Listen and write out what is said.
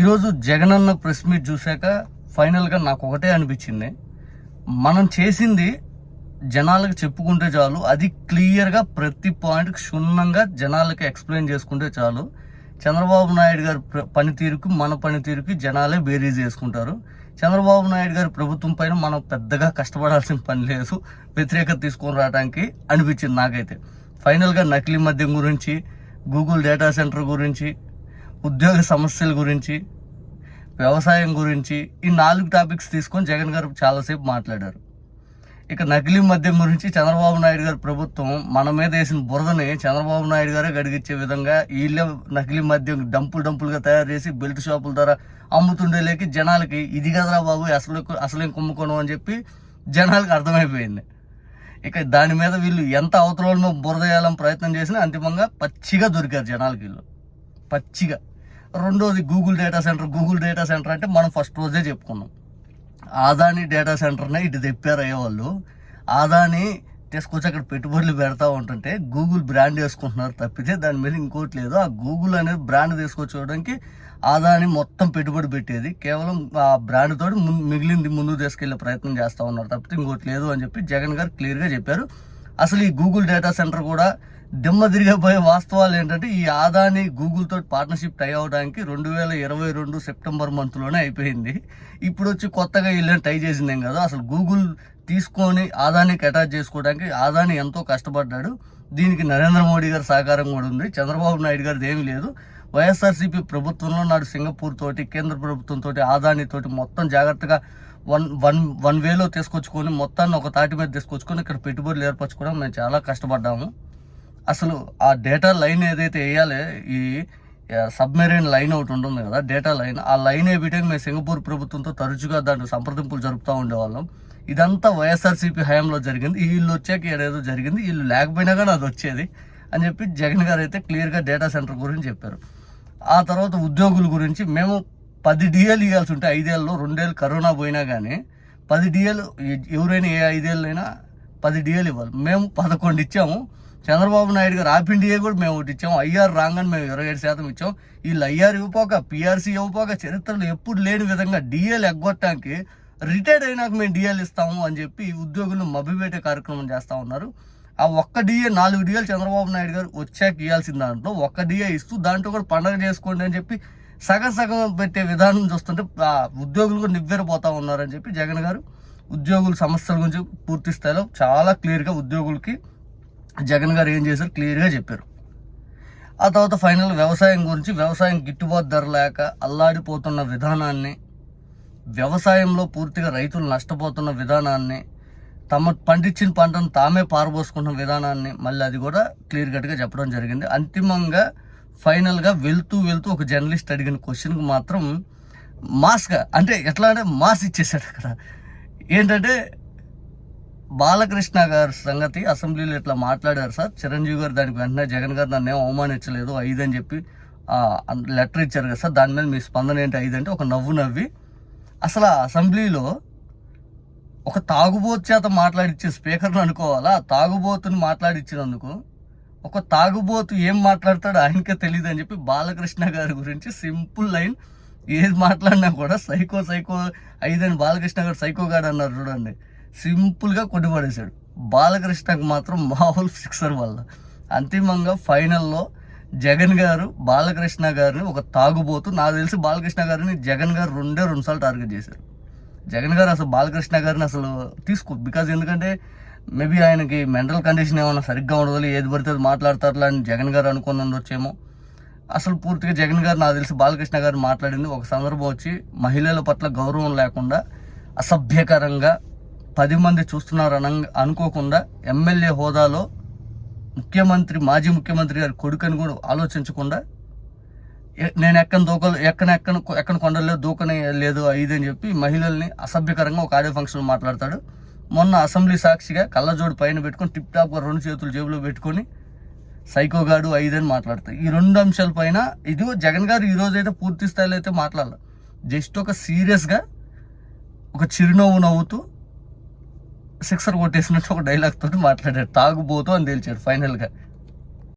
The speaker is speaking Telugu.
ఈరోజు జగనన్న ప్రెస్ మీట్ చూశాక ఫైనల్గా నాకు ఒకటే అనిపించింది. మనం చేసింది జనాలకు చెప్పుకుంటే చాలు అది క్లియర్గా ప్రతి పాయింట్ క్షుణ్ణంగా జనాలకి ఎక్స్ప్లెయిన్ చేసుకుంటే చాలు. చంద్రబాబు నాయుడు గారి పనితీరుకు మన పనితీరుకి జనాలే బేరీజ్ చేసుకుంటారు. చంద్రబాబు నాయుడు గారి ప్రభుత్వం పైన మనం పెద్దగా కష్టపడాల్సిన పని లేదు వ్యతిరేకత తీసుకొని రావడానికి అనిపించింది నాకైతే. ఫైనల్గా నకిలీ మద్యం గురించి గూగుల్ డేటా సెంటర్ గురించి ఉద్యోగ సమస్యల గురించి వ్యవసాయం గురించి ఈ నాలుగు టాపిక్స్ తీసుకొని జగన్ గారు చాలాసేపు మాట్లాడారు. ఇక నకిలీ మద్యం గురించి చంద్రబాబు నాయుడు గారి ప్రభుత్వం మన మీద వేసిన బురదని చంద్రబాబు నాయుడు గారే గడిగించే విధంగా వీళ్ళే నకిలీ మద్యం డంపులు డంపులుగా తయారు చేసి బెల్ట్ షాపుల ద్వారా అమ్ముతుండేలేకి జనాలకి ఇది కదరా బాబు అసలు అసలేం కుమ్ముకోను అని చెప్పి జనాలకు అర్థమైపోయింది. ఇక దాని మీద వీళ్ళు ఎంత అవతలలో బురద వేయాలని ప్రయత్నం చేసినా అంతిమంగా పచ్చిగా దొరికారు జనాలకి వీళ్ళు. పచ్చిగా. రెండోది Google data centre Google data centre అంటే మనం ఫస్ట్ రోజే చెప్పుకున్నాం. ఆదాని డేటా సెంటర్నే ఇటు తెప్పారు అయ్యేవాళ్ళు. ఆదాని తీసుకొచ్చి అక్కడ పెట్టుబడులు పెడతా ఉంటుంటే గూగుల్ బ్రాండ్ వేసుకుంటున్నారు తప్పితే దాని మీద ఇంకోటి లేదు. ఆ గూగుల్ అనేది బ్రాండ్ తీసుకొచ్చుకోవడానికి ఆదాని మొత్తం పెట్టుబడి పెట్టేది. కేవలం ఆ బ్రాండ్ తోటి మిగిలింది ముందు తీసుకెళ్ళే ప్రయత్నం చేస్తూ ఉన్నారు తప్పితే ఇంకోటి లేదు అని చెప్పి జగన్ గారు క్లియర్గా చెప్పారు. అసలు ఈ గూగుల్ డేటా సెంటర్ కూడా దిమ్మ తిరిగిపోయే వాస్తవాలు ఏంటంటే ఈ ఆదాని గూగుల్ తోటి పార్ట్నర్షిప్ టై అవడానికి రెండు వేల ఇరవై రెండు సెప్టెంబర్ మంత్లోనే అయిపోయింది. ఇప్పుడు వచ్చి కొత్తగా వీళ్ళని టై చేసిందేం కదా. అసలు గూగుల్ తీసుకొని ఆదానికి అటాచ్ చేసుకోవడానికి ఆదాని ఎంతో కష్టపడ్డాడు. దీనికి నరేంద్ర మోడీ గారి సహకారం కూడా ఉంది. చంద్రబాబు నాయుడు గారిది ఏమీ లేదు. వైఎస్ఆర్సీపీ ప్రభుత్వంలో నాడు సింగపూర్ తోటి కేంద్ర ప్రభుత్వం తోటి ఆదాని తోటి మొత్తం జాగ్రత్తగా వన్ వన్ వన్ వేలో తీసుకొచ్చుకొని మొత్తాన్ని ఒక తాటి మీద తీసుకొచ్చుకొని ఇక్కడ పెట్టుబడులు ఏర్పరచుకోవడం మేము చాలా కష్టపడ్డాము. అసలు ఆ డేటా లైన్ ఏదైతే వేయాలి ఈ సబ్మెరైన్ లైన్ ఒకటి ఉంటుంది కదా డేటా లైన్ ఆ లైన్ వేయడానికి మేము సింగపూర్ ప్రభుత్వంతో తరచుగా దాంట్లో సంప్రదింపులు జరుపుతూ ఉండేవాళ్ళం. ఇదంతా వైఎస్ఆర్సీపీ హయాంలో జరిగింది. వీళ్ళు వచ్చాక ఏదేదో జరిగింది. వీళ్ళు లేకపోయినా కానీ అది వచ్చేది అని చెప్పి జగన్ గారు అయితే క్లియర్గా డేటా సెంటర్ గురించి చెప్పారు. ఆ తర్వాత ఉద్యోగుల గురించి మేము పది డిఎల్ ఇవ్వాల్సి ఉంటే ఐదేళ్ళలో రెండేళ్ళు కరోనా పోయినా కానీ పది డిఎల్ ఎవరైనా ఏ ఐదేళ్ళైనా పది డిఎల్ ఇవ్వాలి. మేము పదకొండు ఇచ్చాము. చంద్రబాబు నాయుడు గారు ఆఫ్ ఇండియా కూడా మేము ఒకటి ఇచ్చాము. ఐఆర్ రాగానే మేము ఇరవై ఏడు శాతం ఇచ్చాం. వీళ్ళు ఐఆర్ ఇవ్వపోక పిఆర్సీ ఇవ్వపోక చరిత్రలో ఎప్పుడు లేని విధంగా డిఎల్ ఎగ్గొట్టడానికి రిటైర్డ్ అయినాక మేము డిఎల్ ఇస్తాము అని చెప్పి ఉద్యోగులను మభ్యపెట్టే కార్యక్రమం చేస్తూ ఉన్నారు. ఆ ఒక్క డిఏ నాలుగు డిఏలు చంద్రబాబు నాయుడు గారు వచ్చాక ఇవ్వాల్సిన దాంట్లో ఒక్క డిఏ ఇస్తూ దాంట్లో కూడా పండగ చేసుకోండి అని చెప్పి సగం సగం పెట్టే విధానం చూస్తుంటే ఆ ఉద్యోగులు కూడా నివ్వెరపోతా ఉన్నారని చెప్పి జగన్ గారు ఉద్యోగుల సమస్యల గురించి పూర్తి స్థాయిలో చాలా క్లియర్గా ఉద్యోగులకి జగన్ గారు ఏం చేశారు? క్లియర్గా చెప్పారు. ఆ తర్వాత ఫైనల్ వ్యవసాయం గురించి వ్యవసాయం గిట్టుబాటు ధర లేక అల్లాడిపోతున్న విధానాన్ని వ్యవసాయంలో పూర్తిగా రైతులు నష్టపోతున్న విధానాన్ని తమ పండించిన పంటను తామే పారబోసుకున్న విధానాన్ని మళ్ళీ అది కూడా క్లియర్ కట్గా చెప్పడం జరిగింది. అంతిమంగా ఫైనల్గా వెళ్తూ వెళ్తూ ఒక జర్నలిస్ట్ అడిగిన క్వశ్చన్కి మాత్రం మాస్గా అంటే ఎట్లా అంటే మాస్ ఇచ్చేసాడు అక్కడ. ఏంటంటే బాలకృష్ణ గారి సంగతి అసెంబ్లీలో ఇట్లా మాట్లాడారు సార్. చిరంజీవి గారు దానికి వెంటనే జగన్ గారు నన్ను ఏం అవమానించలేదు ఐదు అని చెప్పి లెటర్ ఇచ్చారు కదా సార్. దాని మీద మీ స్పందన ఏంటి ఐదు అంటే ఒక నవ్వు నవ్వి అసలు ఆ అసెంబ్లీలో ఒక తాగుబోతు చేత మాట్లాడిచ్చే స్పీకర్ను అనుకోవాలా? ఆ తాగుబోతుని మాట్లాడిచ్చినందుకు ఒక తాగుబోతు ఏం మాట్లాడతాడో ఆయనకే తెలియదు అని చెప్పి బాలకృష్ణ గారి గురించి సింపుల్ లైన్ ఏది మాట్లాడినా కూడా సైకో సైకో ఐదని బాలకృష్ణ గారు సైకో గారు అన్నారు చూడండి. సింపుల్గా కొట్టిపడేశాడు. బాలకృష్ణకు మాత్రం మామూలు సిక్సర్ వల్ల. అంతిమంగా ఫైనల్లో జగన్ గారు బాలకృష్ణ గారిని ఒక తాగుబోతు నాకు తెలిసి బాలకృష్ణ గారిని జగన్ గారు రెండే రెండు సార్లు టార్గెట్ చేశారు. జగన్ గారు అసలు బాలకృష్ణ గారిని అసలు తీసుకో బికాజ్ ఎందుకంటే మేబీ ఆయనకి మెంటల్ కండిషన్ ఏమైనా సరిగ్గా ఉండదు ఏది పడితే మాట్లాడతారు అని జగన్ గారు అనుకుని ఉండొచ్చేమో. అసలు పూర్తిగా జగన్ గారు నాకు తెలిసి బాలకృష్ణ గారు మాట్లాడింది ఒక సందర్భం వచ్చి మహిళల పట్ల గౌరవం లేకుండా అసభ్యకరంగా పది మంది చూస్తున్నారు అన అనుకోకుండా ఎమ్మెల్యే హోదాలో ముఖ్యమంత్రి మాజీ ముఖ్యమంత్రి గారి కొడుకని కూడా ఆలోచించకుండా ఎ- నేను ఎక్కడ దూక ఎక్కన ఎక్కన ఎక్కన కొండలేదు దూకనే లేదు ఇది అని చెప్పి మహిళల్ని అసభ్యకరంగా ఒక ఆడియో ఫంక్షన్లో మాట్లాడతాడు. మొన్న అసెంబ్లీ సాక్షిగా కళ్ళజోడు పైన పెట్టుకొని టిప్ టాప్గా రెండు చేతులు జేబులో పెట్టుకొని సైకోగాడు ఐదని మాట్లాడతాయి ఈ రెండు అంశాల పైన ఇదిగో జగన్ గారు ఈరోజు అయితే పూర్తి స్థాయిలో అయితే మాట్లాడాలి. జస్ట్ ఒక సీరియస్గా ఒక చిరునవ్వు నవ్వుతూ సిక్సర్ కొట్టేసినట్టు ఒక డైలాగ్ తోటి మాట్లాడాడు. తాగుబోతు అని తేల్చాడు ఫైనల్గా